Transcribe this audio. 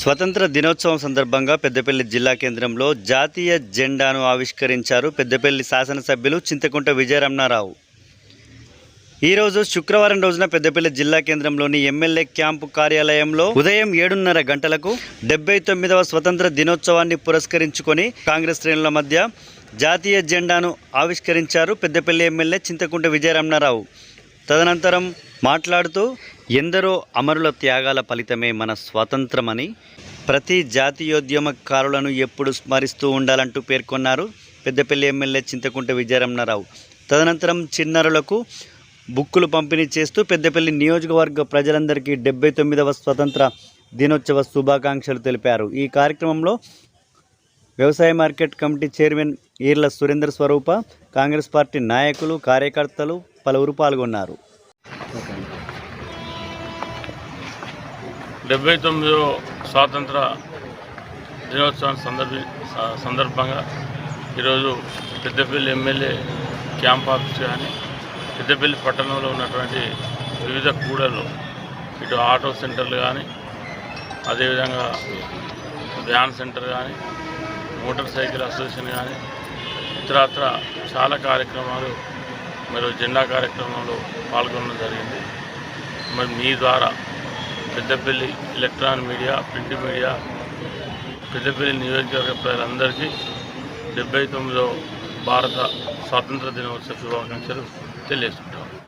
స్వతంత్ర దినోత్సవం సందర్భంగా పెద్దపల్లి జిల్లా కేంద్రంలో జాతీయ జెండాను ఆవిష్కరించారు పెద్దపల్లి శాసనసభ్యులు చింతకుంట విజయరమణారావు. ఈరోజు శుక్రవారం రోజున పెద్దపల్లి జిల్లా కేంద్రంలోని ఎమ్మెల్యే క్యాంపు కార్యాలయంలో ఉదయం ఏడున్నర గంటలకు డెబ్బై తొమ్మిదవ స్వతంత్ర దినోత్సవాన్ని పురస్కరించుకొని కాంగ్రెస్ శ్రేణుల మధ్య జాతీయ జెండాను ఆవిష్కరించారు పెద్దపల్లి ఎమ్మెల్యే చింతకుంట విజయరమణారావు. తదనంతరం మాట్లాడుతూ ఎందరో అమరుల త్యాగాల ఫలితమే మన స్వాతంత్రమని ప్రతి జాతీయోద్యమకారులను ఎప్పుడు స్మరిస్తూ ఉండాలంటూ పేర్కొన్నారు పెద్దపల్లి ఎమ్మెల్యే చింతకుంట విజయరమణారావు. తదనంతరం చిన్నారులకు బుక్కులు పంపిణీ చేస్తూ పెద్దపల్లి నియోజకవర్గ ప్రజలందరికీ డెబ్బై తొమ్మిదవ స్వతంత్ర దినోత్సవ శుభాకాంక్షలు తెలిపారు. ఈ కార్యక్రమంలో వ్యవసాయ market committee chairman Eerla Surendra Swarupa Congress party నాయకులు కార్యకర్తలు పలువురు పాల్గొన్నారు. డెబ్బై తొమ్మిదో స్వాతంత్ర దినోత్సవం సందర్భి స- సందర్భంగా ఈరోజు పెద్దపల్లి ఎమ్మెల్యే క్యాంప్ ఆఫీస్ కానీ పెద్దపల్లి పట్టణంలో ఉన్నటువంటి వివిధ కూడలు ఇటు ఆటో సెంటర్లు కానీ అదేవిధంగా వ్యాన్ సెంటర్ కానీ మోటార్ సైకిల్ అసోసియేషన్ కానీ ఇతరత్ర చాలా కార్యక్రమాలు మరి జెండా కార్యక్రమంలో పాల్గొనడం జరిగింది. మరి మీ ద్వారా Peddapalli electronic media print media Peddapalli నియోజకవర్గ ప్రజలందరికీ డెబ్బై తొమ్మిదో భారత స్వాతంత్ర దినోత్సవ శుభాకాంక్షలు తెలియజేసుకుంటాను